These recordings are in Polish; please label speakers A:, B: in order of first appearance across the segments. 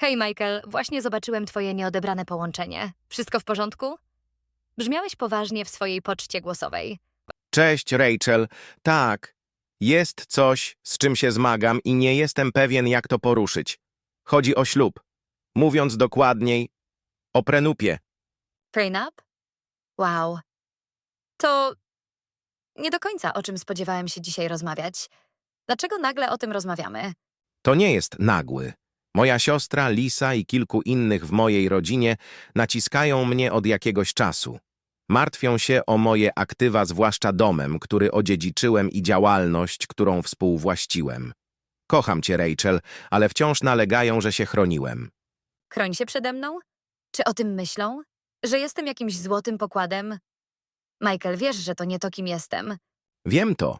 A: Hej, Michael, właśnie zobaczyłem twoje nieodebrane połączenie. Wszystko w porządku? Brzmiałeś poważnie w swojej poczcie głosowej.
B: Cześć, Rachel. Tak, jest coś, z czym się zmagam i nie jestem pewien, jak to poruszyć. Chodzi o ślub. Mówiąc dokładniej, o prenupie.
A: Prenup? Wow. To nie do końca o czym spodziewałem się dzisiaj rozmawiać. Dlaczego nagle o tym rozmawiamy?
B: To nie jest nagły. Moja siostra, Lisa i kilku innych w mojej rodzinie naciskają mnie od jakiegoś czasu. Martwią się o moje aktywa, zwłaszcza domem, który odziedziczyłem i działalność, którą współwłaściłem. Kocham cię, Rachel, ale wciąż nalegają, że się chroniłem.
A: Chroń się przede mną? Czy o tym myślą? Że jestem jakimś złotym pokładem? Michael, wiesz, że to nie to, kim jestem.
B: Wiem to,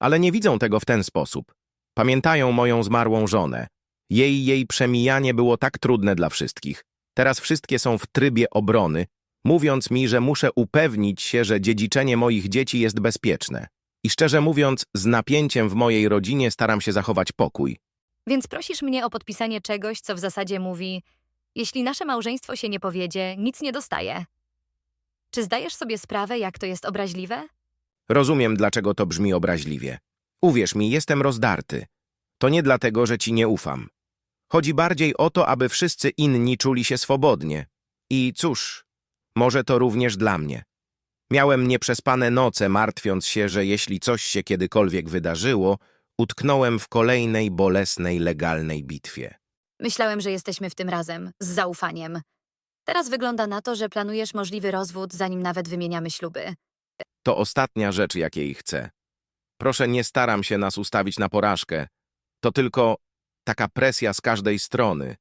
B: ale nie widzą tego w ten sposób. Pamiętają moją zmarłą żonę. Jej jej przemijanie było tak trudne dla wszystkich. Teraz wszystkie są w trybie obrony, mówiąc mi, że muszę upewnić się, że dziedziczenie moich dzieci jest bezpieczne. I szczerze mówiąc, z napięciem w mojej rodzinie staram się zachować pokój.
A: Więc prosisz mnie o podpisanie czegoś, co w zasadzie mówi: Jeśli nasze małżeństwo się nie powiedzie, nic nie dostaje. Czy zdajesz sobie sprawę, jak to jest obraźliwe?
B: Rozumiem, dlaczego to brzmi obraźliwie. Uwierz mi, jestem rozdarty. To nie dlatego, że ci nie ufam. Chodzi bardziej o to, aby wszyscy inni czuli się swobodnie. I cóż, może to również dla mnie. Miałem nieprzespane noce, martwiąc się, że jeśli coś się kiedykolwiek wydarzyło, utknąłem w kolejnej bolesnej legalnej bitwie.
A: Myślałem, że jesteśmy w tym razem, z zaufaniem. Teraz wygląda na to, że planujesz możliwy rozwód, zanim nawet wymieniamy śluby.
B: To ostatnia rzecz, jakiej chcę. Proszę, nie staram się nas ustawić na porażkę. To tylko taka presja z każdej strony.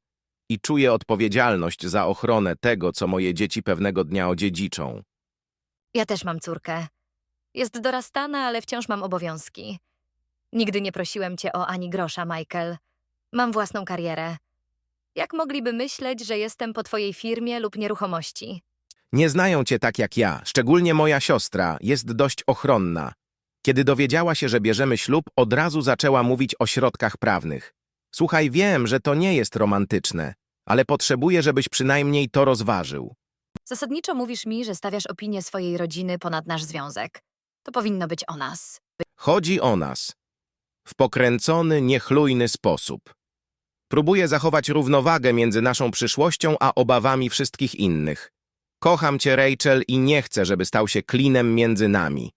B: I czuję odpowiedzialność za ochronę tego, co moje dzieci pewnego dnia odziedziczą.
A: Ja też mam córkę. Jest dorastana, ale wciąż mam obowiązki. Nigdy nie prosiłem cię o ani grosza, Michael. Mam własną karierę. Jak mogliby myśleć, że jestem po twojej firmie lub nieruchomości?
B: Nie znają cię tak jak ja, szczególnie moja siostra, jest dość ochronna. Kiedy dowiedziała się, że bierzemy ślub, od razu zaczęła mówić o środkach prawnych. Słuchaj, wiem, że to nie jest romantyczne, ale potrzebuję, żebyś przynajmniej to rozważył.
A: Zasadniczo mówisz mi, że stawiasz opinię swojej rodziny ponad nasz związek. To powinno być o nas.
B: Chodzi o nas. W pokręcony, niechlujny sposób. Próbuję zachować równowagę między naszą przyszłością a obawami wszystkich innych. Kocham cię, Rachel, i nie chcę, żeby stał się klinem między nami.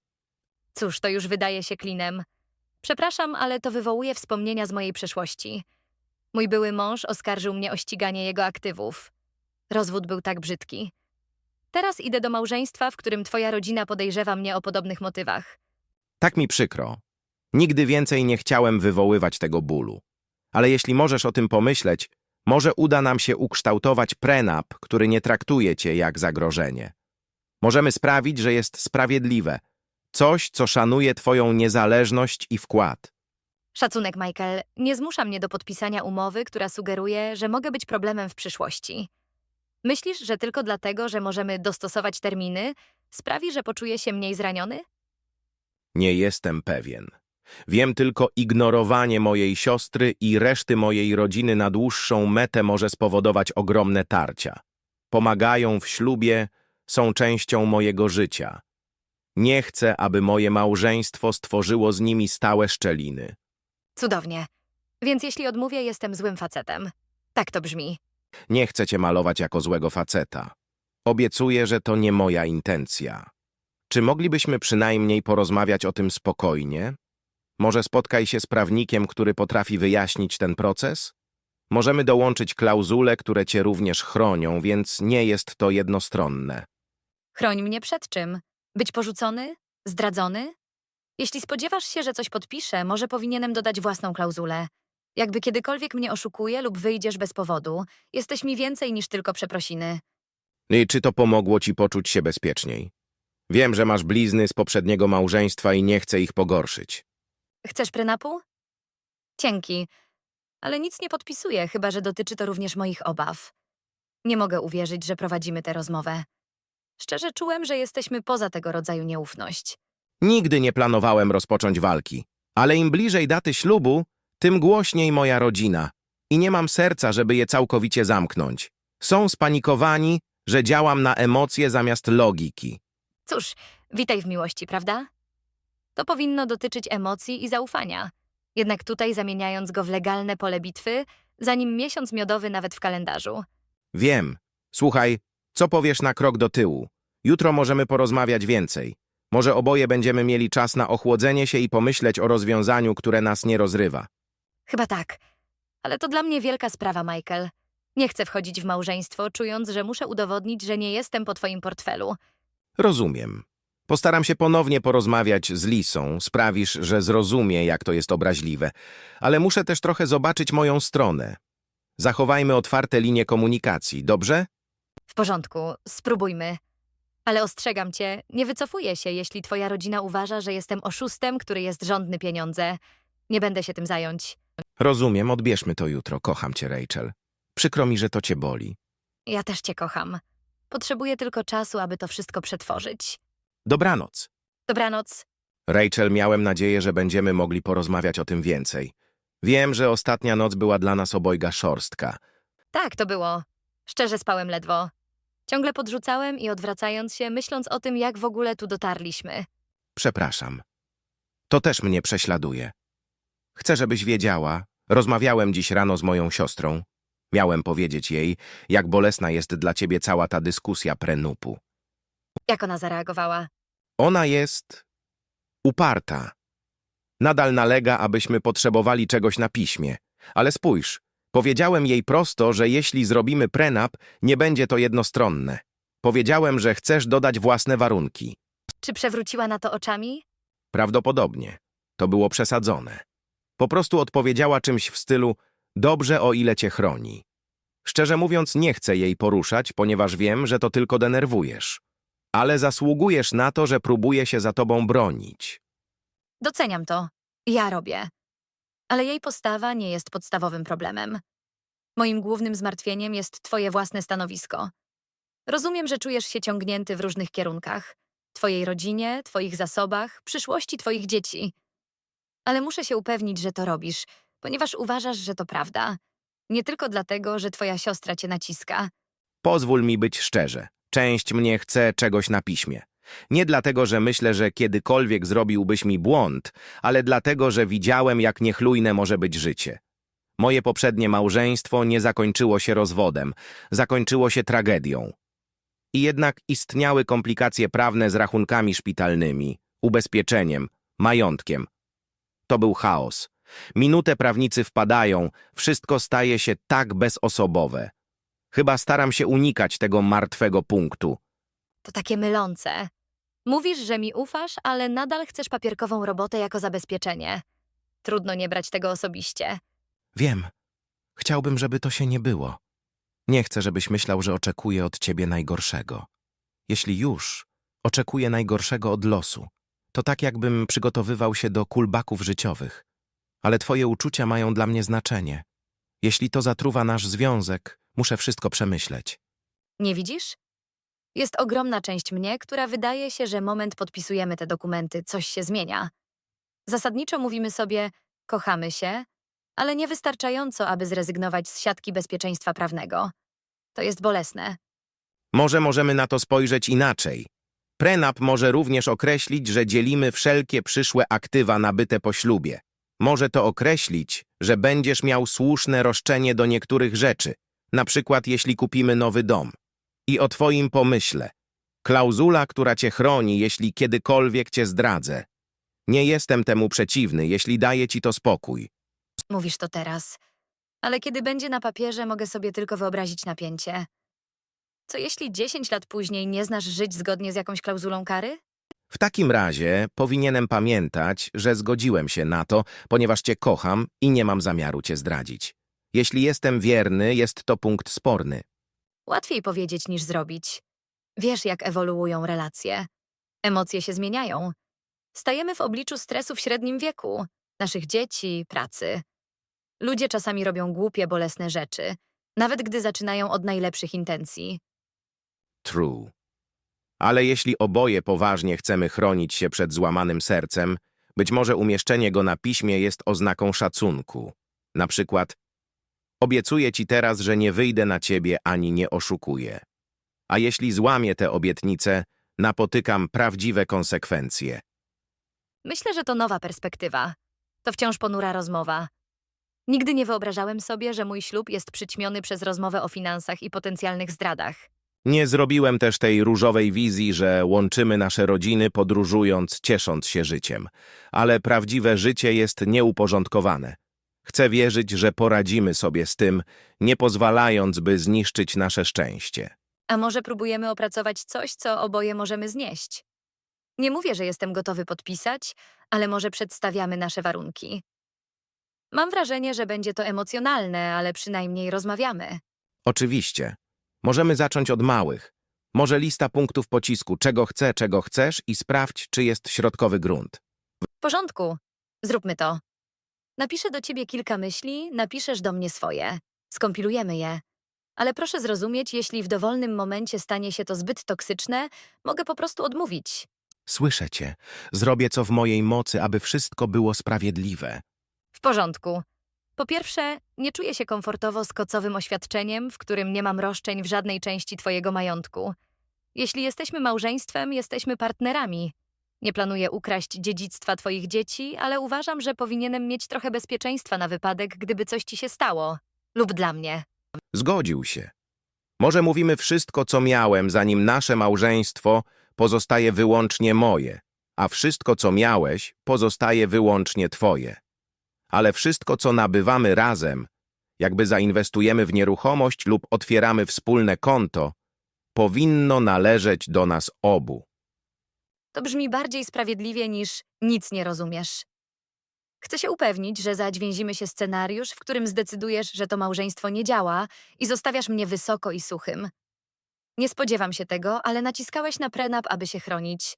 A: Cóż, to już wydaje się klinem. Przepraszam, ale to wywołuje wspomnienia z mojej przeszłości. Mój były mąż oskarżył mnie o ściganie jego aktywów. Rozwód był tak brzydki. Teraz idę do małżeństwa, w którym twoja rodzina podejrzewa mnie o podobnych motywach.
B: Tak mi przykro. Nigdy więcej nie chciałem wywoływać tego bólu. Ale jeśli możesz o tym pomyśleć, może uda nam się ukształtować prenap, który nie traktuje cię jak zagrożenie. Możemy sprawić, że jest sprawiedliwe. Coś, co szanuje twoją niezależność i wkład.
A: Szacunek, Michael, nie zmusza mnie do podpisania umowy, która sugeruje, że mogę być problemem w przyszłości. Myślisz, że tylko dlatego, że możemy dostosować terminy, sprawi, że poczuję się mniej zraniony?
B: Nie jestem pewien. Wiem tylko, ignorowanie mojej siostry i reszty mojej rodziny na dłuższą metę może spowodować ogromne tarcia. Pomagają w ślubie, są częścią mojego życia. Nie chcę, aby moje małżeństwo stworzyło z nimi stałe szczeliny.
A: Cudownie. Więc jeśli odmówię, jestem złym facetem. Tak to brzmi.
B: Nie chcę cię malować jako złego faceta. Obiecuję, że to nie moja intencja. Czy moglibyśmy przynajmniej porozmawiać o tym spokojnie? Może spotkaj się z prawnikiem, który potrafi wyjaśnić ten proces? Możemy dołączyć klauzule, które cię również chronią, więc nie jest to jednostronne.
A: Chroń mnie przed czym? Być porzucony? Zdradzony? Jeśli spodziewasz się, że coś podpiszę, może powinienem dodać własną klauzulę. Jakby kiedykolwiek mnie oszukuje lub wyjdziesz bez powodu, jesteś mi więcej niż tylko przeprosiny.
B: I czy to pomogło ci poczuć się bezpieczniej? Wiem, że masz blizny z poprzedniego małżeństwa i nie chcę ich pogorszyć.
A: Chcesz prenapu? Dzięki, ale nic nie podpisuję, chyba że dotyczy to również moich obaw. Nie mogę uwierzyć, że prowadzimy tę rozmowę. Szczerze czułem, że jesteśmy poza tego rodzaju nieufność.
B: Nigdy nie planowałem rozpocząć walki, ale im bliżej daty ślubu, tym głośniej moja rodzina. i nie mam serca, żeby je całkowicie zamknąć. Są spanikowani, że działam na emocje zamiast logiki.
A: Cóż, witaj w miłości, prawda? To powinno dotyczyć emocji i zaufania. Jednak tutaj zamieniając go w legalne pole bitwy, zanim miesiąc miodowy nawet w kalendarzu.
B: Wiem. Słuchaj, co powiesz na krok do tyłu? Jutro możemy porozmawiać więcej. Może oboje będziemy mieli czas na ochłodzenie się i pomyśleć o rozwiązaniu, które nas nie rozrywa.
A: Chyba tak. Ale to dla mnie wielka sprawa, Michael. Nie chcę wchodzić w małżeństwo, czując, że muszę udowodnić, że nie jestem po twoim portfelu.
B: Rozumiem. Postaram się ponownie porozmawiać z Lisą, sprawisz, że zrozumie, jak to jest obraźliwe, ale muszę też trochę zobaczyć moją stronę. Zachowajmy otwarte linie komunikacji, dobrze?
A: W porządku, spróbujmy. Ale ostrzegam cię, nie wycofuję się, jeśli twoja rodzina uważa, że jestem oszustem, który jest żądny pieniądze. Nie będę się tym zająć.
B: Rozumiem, odbierzmy to jutro. Kocham cię, Rachel. Przykro mi, że to cię boli.
A: Ja też cię kocham. Potrzebuję tylko czasu, aby to wszystko przetworzyć.
B: Dobranoc.
A: Dobranoc.
B: Rachel, miałem nadzieję, że będziemy mogli porozmawiać o tym więcej. Wiem, że ostatnia noc była dla nas obojga szorstka.
A: Tak, to było. Szczerze spałem ledwo. Ciągle podrzucałem i odwracając się, myśląc o tym, jak w ogóle tu dotarliśmy.
B: Przepraszam. To też mnie prześladuje. Chcę, żebyś wiedziała, rozmawiałem dziś rano z moją siostrą. Miałem powiedzieć jej, jak bolesna jest dla ciebie cała ta dyskusja prenupu.
A: Jak ona zareagowała?
B: Ona jest uparta. Nadal nalega, abyśmy potrzebowali czegoś na piśmie. Ale spójrz, powiedziałem jej prosto, że jeśli zrobimy prenap, nie będzie to jednostronne. Powiedziałem, że chcesz dodać własne warunki.
A: Czy przewróciła na to oczami?
B: Prawdopodobnie. To było przesadzone. Po prostu odpowiedziała czymś w stylu dobrze o ile cię chroni. Szczerze mówiąc, nie chcę jej poruszać, ponieważ wiem, że to tylko denerwujesz. Ale zasługujesz na to, że próbuję się za tobą bronić.
A: Doceniam to. Ja robię. Ale jej postawa nie jest podstawowym problemem. Moim głównym zmartwieniem jest twoje własne stanowisko. Rozumiem, że czujesz się ciągnięty w różnych kierunkach. Twojej rodzinie, twoich zasobach, przyszłości twoich dzieci. Ale muszę się upewnić, że to robisz, ponieważ uważasz, że to prawda. Nie tylko dlatego, że twoja siostra cię naciska.
B: Pozwól mi być szczerze. Część mnie chce czegoś na piśmie. Nie dlatego, że myślę, że kiedykolwiek zrobiłbyś mi błąd, ale dlatego, że widziałem, jak niechlujne może być życie. Moje poprzednie małżeństwo nie zakończyło się rozwodem, zakończyło się tragedią. I jednak istniały komplikacje prawne z rachunkami szpitalnymi, ubezpieczeniem, majątkiem. To był chaos. Minutę prawnicy wpadają, wszystko staje się tak bezosobowe. Chyba staram się unikać tego martwego punktu.
A: To takie mylące. Mówisz, że mi ufasz, ale nadal chcesz papierkową robotę jako zabezpieczenie. Trudno nie brać tego osobiście.
B: Wiem. Chciałbym, żeby to się nie było. Nie chcę, żebyś myślał, że oczekuję od ciebie najgorszego. Jeśli już, oczekuję najgorszego od losu. To tak, jakbym przygotowywał się do kulbaków życiowych. Ale twoje uczucia mają dla mnie znaczenie. Jeśli to zatruwa nasz związek, muszę wszystko przemyśleć.
A: Nie widzisz? Jest ogromna część mnie, która wydaje się, że moment podpisujemy te dokumenty, coś się zmienia. Zasadniczo mówimy sobie, kochamy się, ale niewystarczająco, aby zrezygnować z siatki bezpieczeństwa prawnego. To jest bolesne.
B: Może możemy na to spojrzeć inaczej. Prenap może również określić, że dzielimy wszelkie przyszłe aktywa nabyte po ślubie. Może to określić, że będziesz miał słuszne roszczenie do niektórych rzeczy, na przykład jeśli kupimy nowy dom. I o twoim pomyśle. Klauzula, która cię chroni, jeśli kiedykolwiek cię zdradzę. Nie jestem temu przeciwny, jeśli daje ci to spokój.
A: Mówisz to teraz. Ale kiedy będzie na papierze, mogę sobie tylko wyobrazić napięcie. Co jeśli 10 lat później nie znasz żyć zgodnie z jakąś klauzulą kary?
B: W takim razie powinienem pamiętać, że zgodziłem się na to, ponieważ cię kocham i nie mam zamiaru cię zdradzić. Jeśli jestem wierny, jest to punkt sporny.
A: Łatwiej powiedzieć niż zrobić. Wiesz, jak ewoluują relacje. Emocje się zmieniają. Stajemy w obliczu stresu w średnim wieku, naszych dzieci, pracy. Ludzie czasami robią głupie, bolesne rzeczy, nawet gdy zaczynają od najlepszych intencji.
B: True. Ale jeśli oboje poważnie chcemy chronić się przed złamanym sercem, być może umieszczenie go na piśmie jest oznaką szacunku. Na przykład Obiecuję ci teraz, że nie wyjdę na ciebie ani nie oszukuję. A jeśli złamię tę obietnicę, napotykam prawdziwe konsekwencje.
A: Myślę, że to nowa perspektywa. To wciąż ponura rozmowa. Nigdy nie wyobrażałem sobie, że mój ślub jest przyćmiony przez rozmowę o finansach i potencjalnych zdradach.
B: Nie zrobiłem też tej różowej wizji, że łączymy nasze rodziny podróżując, ciesząc się życiem. Ale prawdziwe życie jest nieuporządkowane. Chcę wierzyć, że poradzimy sobie z tym, nie pozwalając, by zniszczyć nasze szczęście.
A: A może próbujemy opracować coś, co oboje możemy znieść? Nie mówię, że jestem gotowy podpisać, ale może przedstawiamy nasze warunki. Mam wrażenie, że będzie to emocjonalne, ale przynajmniej rozmawiamy.
B: Oczywiście. Możemy zacząć od małych. Może lista punktów pocisku, czego chcę, czego chcesz i sprawdź, czy jest środkowy grunt.
A: W porządku, zróbmy to. Napiszę do ciebie kilka myśli, napiszesz do mnie swoje. Skompilujemy je. Ale proszę zrozumieć, jeśli w dowolnym momencie stanie się to zbyt toksyczne, mogę po prostu odmówić.
B: Słyszę cię. Zrobię co w mojej mocy, aby wszystko było sprawiedliwe.
A: W porządku. Po pierwsze, nie czuję się komfortowo z kocowym oświadczeniem, w którym nie mam roszczeń w żadnej części twojego majątku. Jeśli jesteśmy małżeństwem, jesteśmy partnerami. Nie planuję ukraść dziedzictwa twoich dzieci, ale uważam, że powinienem mieć trochę bezpieczeństwa na wypadek, gdyby coś ci się stało. Lub dla mnie.
B: Zgodził się. Może mówimy wszystko, co miałem, zanim nasze małżeństwo pozostaje wyłącznie moje, a wszystko, co miałeś, pozostaje wyłącznie twoje. Ale wszystko, co nabywamy razem, jakby zainwestujemy w nieruchomość lub otwieramy wspólne konto, powinno należeć do nas obu.
A: To brzmi bardziej sprawiedliwie niż nic nie rozumiesz. Chcę się upewnić, że zadźwięzimy się scenariusz, w którym zdecydujesz, że to małżeństwo nie działa i zostawiasz mnie wysoko i suchym. Nie spodziewam się tego, ale naciskałeś na prenap, aby się chronić.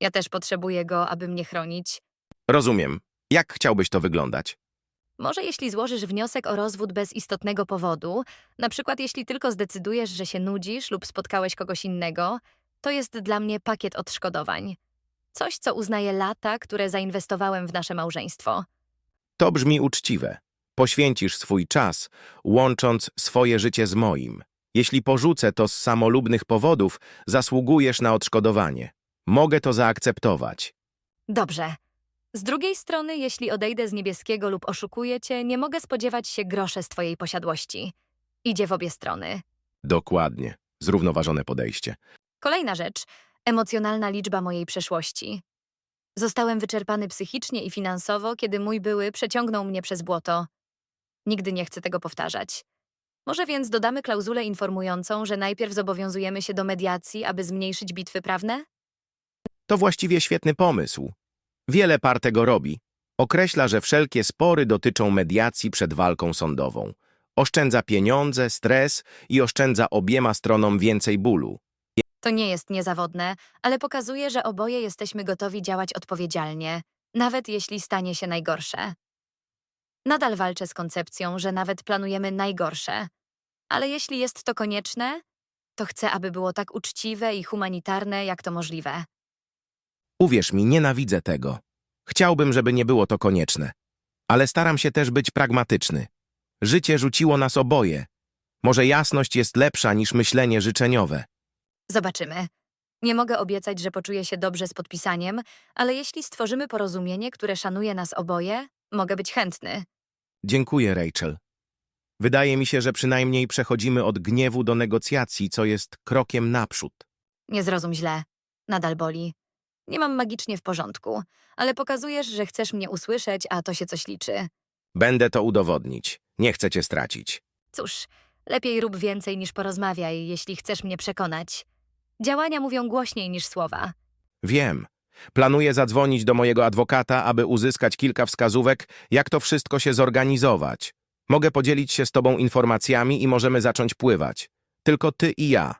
A: Ja też potrzebuję go, aby mnie chronić.
B: Rozumiem. Jak chciałbyś to wyglądać?
A: Może jeśli złożysz wniosek o rozwód bez istotnego powodu, na przykład jeśli tylko zdecydujesz, że się nudzisz lub spotkałeś kogoś innego, to jest dla mnie pakiet odszkodowań. Coś, co uznaje lata, które zainwestowałem w nasze małżeństwo.
B: To brzmi uczciwe. Poświęcisz swój czas, łącząc swoje życie z moim. Jeśli porzucę to z samolubnych powodów, zasługujesz na odszkodowanie. Mogę to zaakceptować.
A: Dobrze. Z drugiej strony, jeśli odejdę z niebieskiego lub oszukuję cię, nie mogę spodziewać się grosze z twojej posiadłości. Idzie w obie strony.
B: Dokładnie. Zrównoważone podejście.
A: Kolejna rzecz emocjonalna liczba mojej przeszłości. Zostałem wyczerpany psychicznie i finansowo, kiedy mój były przeciągnął mnie przez błoto. Nigdy nie chcę tego powtarzać. Może więc dodamy klauzulę informującą, że najpierw zobowiązujemy się do mediacji, aby zmniejszyć bitwy prawne?
B: To właściwie świetny pomysł. Wiele par tego robi. Określa, że wszelkie spory dotyczą mediacji przed walką sądową. Oszczędza pieniądze, stres i oszczędza obiema stronom więcej bólu.
A: To nie jest niezawodne, ale pokazuje, że oboje jesteśmy gotowi działać odpowiedzialnie, nawet jeśli stanie się najgorsze. Nadal walczę z koncepcją, że nawet planujemy najgorsze, ale jeśli jest to konieczne, to chcę, aby było tak uczciwe i humanitarne, jak to możliwe.
B: Uwierz mi, nienawidzę tego. Chciałbym, żeby nie było to konieczne. Ale staram się też być pragmatyczny. Życie rzuciło nas oboje. Może jasność jest lepsza niż myślenie życzeniowe.
A: Zobaczymy. Nie mogę obiecać, że poczuję się dobrze z podpisaniem, ale jeśli stworzymy porozumienie, które szanuje nas oboje, mogę być chętny.
B: Dziękuję, Rachel. Wydaje mi się, że przynajmniej przechodzimy od gniewu do negocjacji, co jest krokiem naprzód.
A: Nie zrozum źle. Nadal boli. Nie mam magicznie w porządku, ale pokazujesz, że chcesz mnie usłyszeć, a to się coś liczy.
B: Będę to udowodnić. Nie chcę cię stracić.
A: Cóż, lepiej rób więcej niż porozmawiaj, jeśli chcesz mnie przekonać. Działania mówią głośniej niż słowa.
B: Wiem. Planuję zadzwonić do mojego adwokata, aby uzyskać kilka wskazówek, jak to wszystko się zorganizować. Mogę podzielić się z tobą informacjami i możemy zacząć pływać. Tylko ty i ja.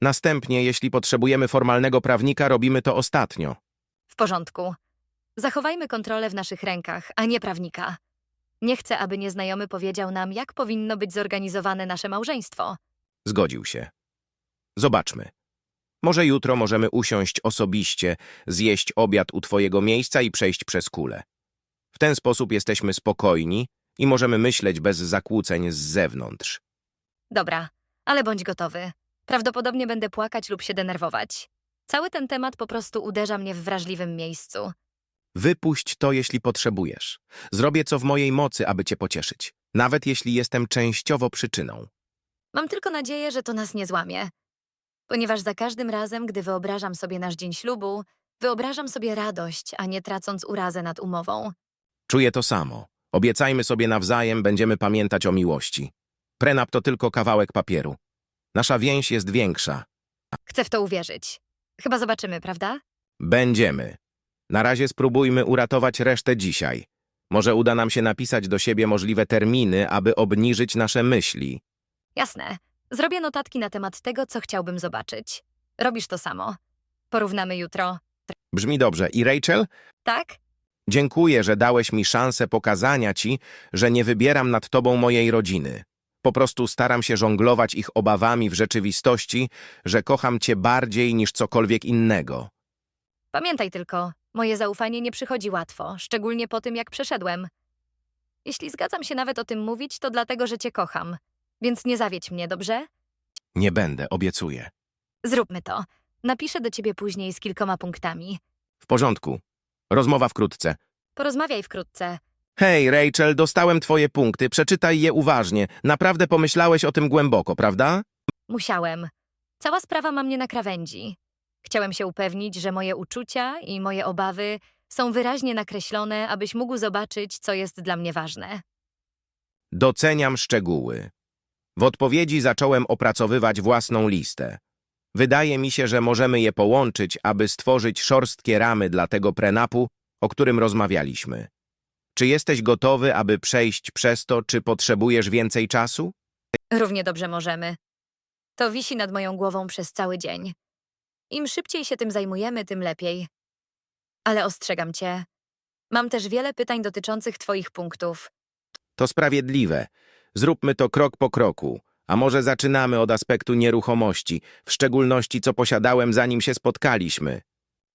B: Następnie, jeśli potrzebujemy formalnego prawnika, robimy to ostatnio.
A: W porządku. Zachowajmy kontrolę w naszych rękach, a nie prawnika. Nie chcę, aby nieznajomy powiedział nam, jak powinno być zorganizowane nasze małżeństwo.
B: Zgodził się. Zobaczmy. Może jutro możemy usiąść osobiście, zjeść obiad u twojego miejsca i przejść przez kulę. W ten sposób jesteśmy spokojni, i możemy myśleć bez zakłóceń z zewnątrz.
A: Dobra, ale bądź gotowy. Prawdopodobnie będę płakać lub się denerwować. Cały ten temat po prostu uderza mnie w wrażliwym miejscu.
B: Wypuść to, jeśli potrzebujesz. Zrobię co w mojej mocy, aby cię pocieszyć, nawet jeśli jestem częściowo przyczyną.
A: Mam tylko nadzieję, że to nas nie złamie. Ponieważ za każdym razem, gdy wyobrażam sobie nasz dzień ślubu, wyobrażam sobie radość, a nie tracąc urazę nad umową.
B: Czuję to samo. Obiecajmy sobie nawzajem, będziemy pamiętać o miłości. Prenap to tylko kawałek papieru. Nasza więź jest większa.
A: Chcę w to uwierzyć. Chyba zobaczymy, prawda?
B: Będziemy. Na razie spróbujmy uratować resztę dzisiaj. Może uda nam się napisać do siebie możliwe terminy, aby obniżyć nasze myśli.
A: Jasne. Zrobię notatki na temat tego, co chciałbym zobaczyć. Robisz to samo. Porównamy jutro.
B: Brzmi dobrze. I Rachel?
A: Tak?
B: Dziękuję, że dałeś mi szansę pokazania ci, że nie wybieram nad tobą mojej rodziny. Po prostu staram się żonglować ich obawami w rzeczywistości, że kocham cię bardziej niż cokolwiek innego.
A: Pamiętaj tylko, moje zaufanie nie przychodzi łatwo, szczególnie po tym, jak przeszedłem. Jeśli zgadzam się nawet o tym mówić, to dlatego, że cię kocham. Więc nie zawiedź mnie, dobrze?
B: Nie będę, obiecuję.
A: Zróbmy to. Napiszę do ciebie później z kilkoma punktami.
B: W porządku. Rozmowa wkrótce.
A: Porozmawiaj wkrótce.
B: Hej, Rachel, dostałem twoje punkty, przeczytaj je uważnie. Naprawdę pomyślałeś o tym głęboko, prawda?
A: Musiałem. Cała sprawa ma mnie na krawędzi. Chciałem się upewnić, że moje uczucia i moje obawy są wyraźnie nakreślone, abyś mógł zobaczyć, co jest dla mnie ważne.
B: Doceniam szczegóły. W odpowiedzi zacząłem opracowywać własną listę. Wydaje mi się, że możemy je połączyć, aby stworzyć szorstkie ramy dla tego prenapu, o którym rozmawialiśmy. Czy jesteś gotowy, aby przejść przez to, czy potrzebujesz więcej czasu?
A: Równie dobrze możemy. To wisi nad moją głową przez cały dzień. Im szybciej się tym zajmujemy, tym lepiej. Ale ostrzegam cię. Mam też wiele pytań dotyczących twoich punktów.
B: To sprawiedliwe. Zróbmy to krok po kroku. A może zaczynamy od aspektu nieruchomości, w szczególności co posiadałem zanim się spotkaliśmy.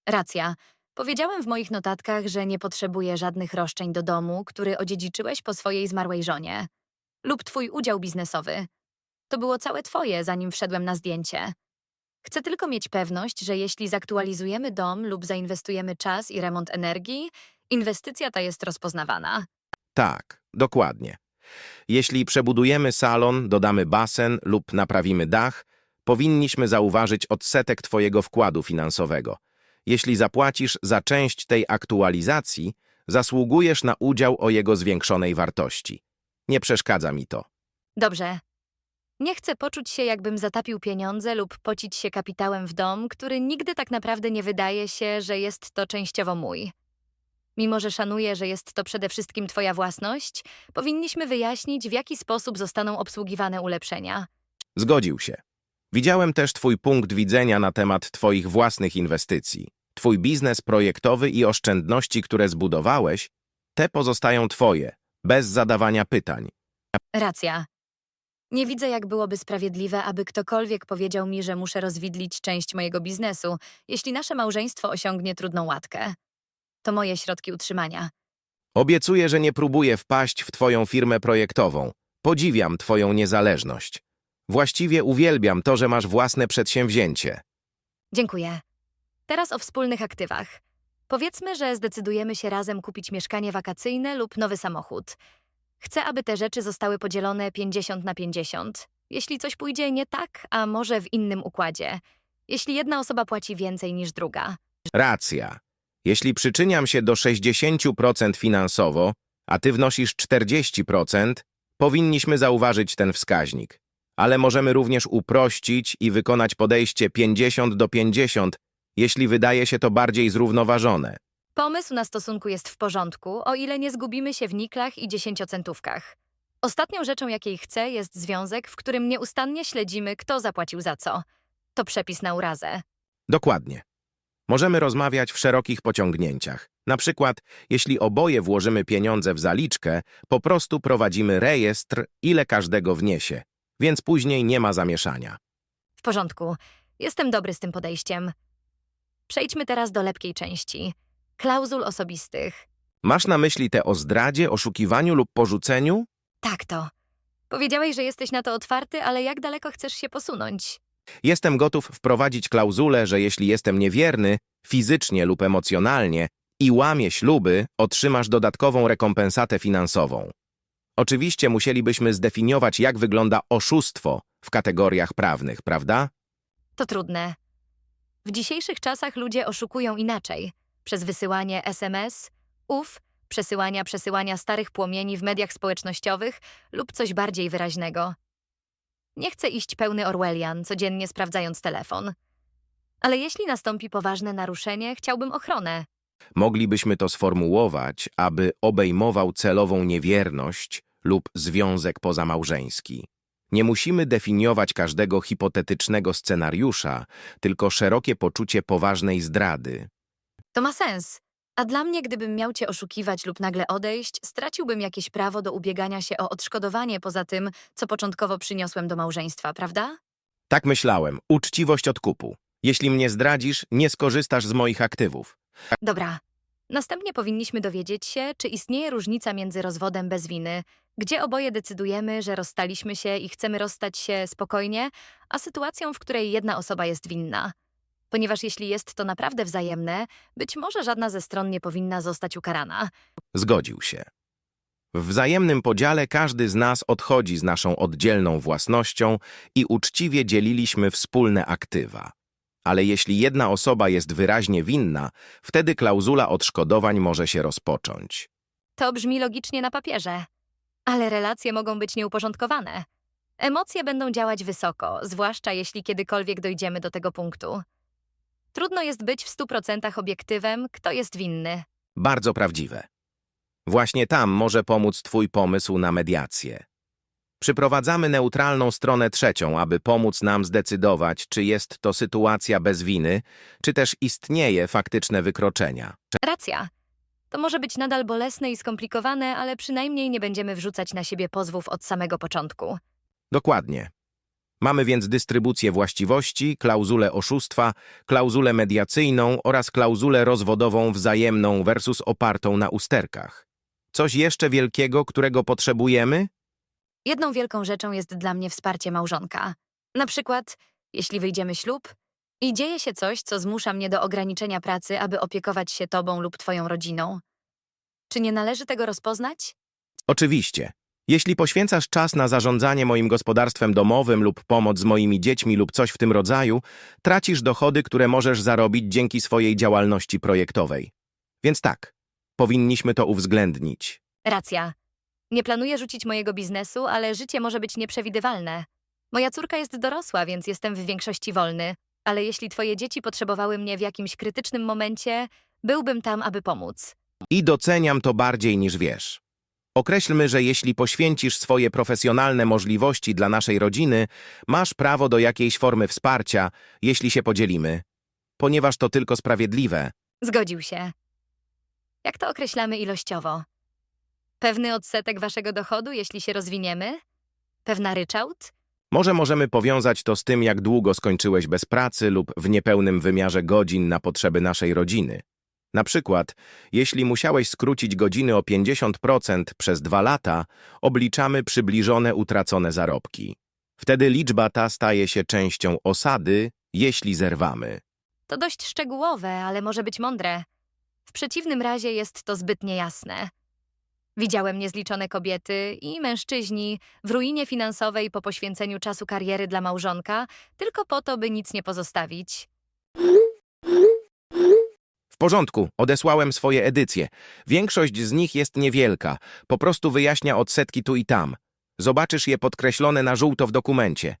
A: Racja. Powiedziałem w moich notatkach, że nie potrzebuję żadnych roszczeń do domu, który odziedziczyłeś po swojej zmarłej żonie. Lub twój udział biznesowy. To było całe twoje, zanim wszedłem na zdjęcie. Chcę tylko mieć pewność, że jeśli zaktualizujemy dom lub zainwestujemy czas i remont energii, inwestycja ta jest rozpoznawana.
B: Tak, dokładnie. Jeśli przebudujemy salon, dodamy basen lub naprawimy dach, powinniśmy zauważyć odsetek Twojego wkładu finansowego. Jeśli zapłacisz za część tej aktualizacji, zasługujesz na udział o jego zwiększonej wartości. Nie przeszkadza mi to.
A: Dobrze. Nie chcę poczuć się, jakbym zatapił pieniądze lub pocić się kapitałem w dom, który nigdy tak naprawdę nie wydaje się, że jest to częściowo mój. Mimo, że szanuję, że jest to przede wszystkim Twoja własność, powinniśmy wyjaśnić, w jaki sposób zostaną obsługiwane ulepszenia.
B: Zgodził się. Widziałem też Twój punkt widzenia na temat Twoich własnych inwestycji. Twój biznes projektowy i oszczędności, które zbudowałeś, te pozostają Twoje, bez zadawania pytań.
A: Racja. Nie widzę, jak byłoby sprawiedliwe, aby ktokolwiek powiedział mi, że muszę rozwidlić część mojego biznesu, jeśli nasze małżeństwo osiągnie trudną łatkę. To moje środki utrzymania.
B: Obiecuję, że nie próbuję wpaść w Twoją firmę projektową. Podziwiam Twoją niezależność. Właściwie uwielbiam to, że masz własne przedsięwzięcie.
A: Dziękuję. Teraz o wspólnych aktywach. Powiedzmy, że zdecydujemy się razem kupić mieszkanie wakacyjne lub nowy samochód. Chcę, aby te rzeczy zostały podzielone 50 na 50. Jeśli coś pójdzie nie tak, a może w innym układzie. Jeśli jedna osoba płaci więcej niż druga.
B: Racja. Jeśli przyczyniam się do 60% finansowo, a Ty wnosisz 40%, powinniśmy zauważyć ten wskaźnik. Ale możemy również uprościć i wykonać podejście 50 do 50, jeśli wydaje się to bardziej zrównoważone.
A: Pomysł na stosunku jest w porządku, o ile nie zgubimy się w niklach i dziesięciocentówkach. Ostatnią rzeczą, jakiej chcę, jest związek, w którym nieustannie śledzimy, kto zapłacił za co. To przepis na urazę.
B: Dokładnie. Możemy rozmawiać w szerokich pociągnięciach. Na przykład, jeśli oboje włożymy pieniądze w zaliczkę, po prostu prowadzimy rejestr, ile każdego wniesie, więc później nie ma zamieszania.
A: W porządku. Jestem dobry z tym podejściem. Przejdźmy teraz do lepkiej części. Klauzul osobistych.
B: Masz na myśli te o zdradzie, oszukiwaniu lub porzuceniu?
A: Tak to. Powiedziałeś, że jesteś na to otwarty, ale jak daleko chcesz się posunąć?
B: Jestem gotów wprowadzić klauzulę, że jeśli jestem niewierny, fizycznie lub emocjonalnie, i łamię śluby, otrzymasz dodatkową rekompensatę finansową. Oczywiście musielibyśmy zdefiniować, jak wygląda oszustwo w kategoriach prawnych, prawda?
A: To trudne. W dzisiejszych czasach ludzie oszukują inaczej. Przez wysyłanie SMS, ów, przesyłania przesyłania starych płomieni w mediach społecznościowych lub coś bardziej wyraźnego. Nie chcę iść pełny Orwellian, codziennie sprawdzając telefon. Ale jeśli nastąpi poważne naruszenie, chciałbym ochronę.
B: Moglibyśmy to sformułować, aby obejmował celową niewierność lub związek pozamałżeński. Nie musimy definiować każdego hipotetycznego scenariusza, tylko szerokie poczucie poważnej zdrady.
A: To ma sens. A dla mnie, gdybym miał cię oszukiwać lub nagle odejść, straciłbym jakieś prawo do ubiegania się o odszkodowanie poza tym, co początkowo przyniosłem do małżeństwa, prawda?
B: Tak myślałem, uczciwość odkupu. Jeśli mnie zdradzisz, nie skorzystasz z moich aktywów.
A: Dobra. Następnie powinniśmy dowiedzieć się, czy istnieje różnica między rozwodem bez winy, gdzie oboje decydujemy, że rozstaliśmy się i chcemy rozstać się spokojnie, a sytuacją, w której jedna osoba jest winna. Ponieważ jeśli jest to naprawdę wzajemne, być może żadna ze stron nie powinna zostać ukarana.
B: Zgodził się. W wzajemnym podziale każdy z nas odchodzi z naszą oddzielną własnością i uczciwie dzieliliśmy wspólne aktywa. Ale jeśli jedna osoba jest wyraźnie winna, wtedy klauzula odszkodowań może się rozpocząć.
A: To brzmi logicznie na papierze. Ale relacje mogą być nieuporządkowane. Emocje będą działać wysoko, zwłaszcza jeśli kiedykolwiek dojdziemy do tego punktu. Trudno jest być w stu procentach obiektywem, kto jest winny.
B: Bardzo prawdziwe. Właśnie tam może pomóc Twój pomysł na mediację. Przyprowadzamy neutralną stronę trzecią, aby pomóc nam zdecydować, czy jest to sytuacja bez winy, czy też istnieje faktyczne wykroczenia.
A: Racja. To może być nadal bolesne i skomplikowane, ale przynajmniej nie będziemy wrzucać na siebie pozwów od samego początku.
B: Dokładnie. Mamy więc dystrybucję właściwości, klauzulę oszustwa, klauzulę mediacyjną oraz klauzulę rozwodową wzajemną versus opartą na usterkach. Coś jeszcze wielkiego, którego potrzebujemy?
A: Jedną wielką rzeczą jest dla mnie wsparcie małżonka. Na przykład, jeśli wyjdziemy ślub i dzieje się coś, co zmusza mnie do ograniczenia pracy, aby opiekować się tobą lub twoją rodziną. Czy nie należy tego rozpoznać?
B: Oczywiście. Jeśli poświęcasz czas na zarządzanie moim gospodarstwem domowym lub pomoc z moimi dziećmi lub coś w tym rodzaju, tracisz dochody, które możesz zarobić dzięki swojej działalności projektowej. Więc tak, powinniśmy to uwzględnić.
A: Racja. Nie planuję rzucić mojego biznesu, ale życie może być nieprzewidywalne. Moja córka jest dorosła, więc jestem w większości wolny, ale jeśli twoje dzieci potrzebowały mnie w jakimś krytycznym momencie, byłbym tam, aby pomóc.
B: I doceniam to bardziej niż wiesz. Określmy, że jeśli poświęcisz swoje profesjonalne możliwości dla naszej rodziny, masz prawo do jakiejś formy wsparcia, jeśli się podzielimy. Ponieważ to tylko sprawiedliwe.
A: Zgodził się. Jak to określamy ilościowo? Pewny odsetek waszego dochodu, jeśli się rozwiniemy? Pewna ryczałt?
B: Może możemy powiązać to z tym, jak długo skończyłeś bez pracy lub w niepełnym wymiarze godzin na potrzeby naszej rodziny. Na przykład, jeśli musiałeś skrócić godziny o 50% przez dwa lata, obliczamy przybliżone utracone zarobki. Wtedy liczba ta staje się częścią osady, jeśli zerwamy.
A: To dość szczegółowe, ale może być mądre. W przeciwnym razie jest to zbyt niejasne. Widziałem niezliczone kobiety i mężczyźni w ruinie finansowej po poświęceniu czasu kariery dla małżonka, tylko po to, by nic nie pozostawić.
B: Porządku, odesłałem swoje edycje. Większość z nich jest niewielka, po prostu wyjaśnia odsetki tu i tam. Zobaczysz je podkreślone na żółto w dokumencie.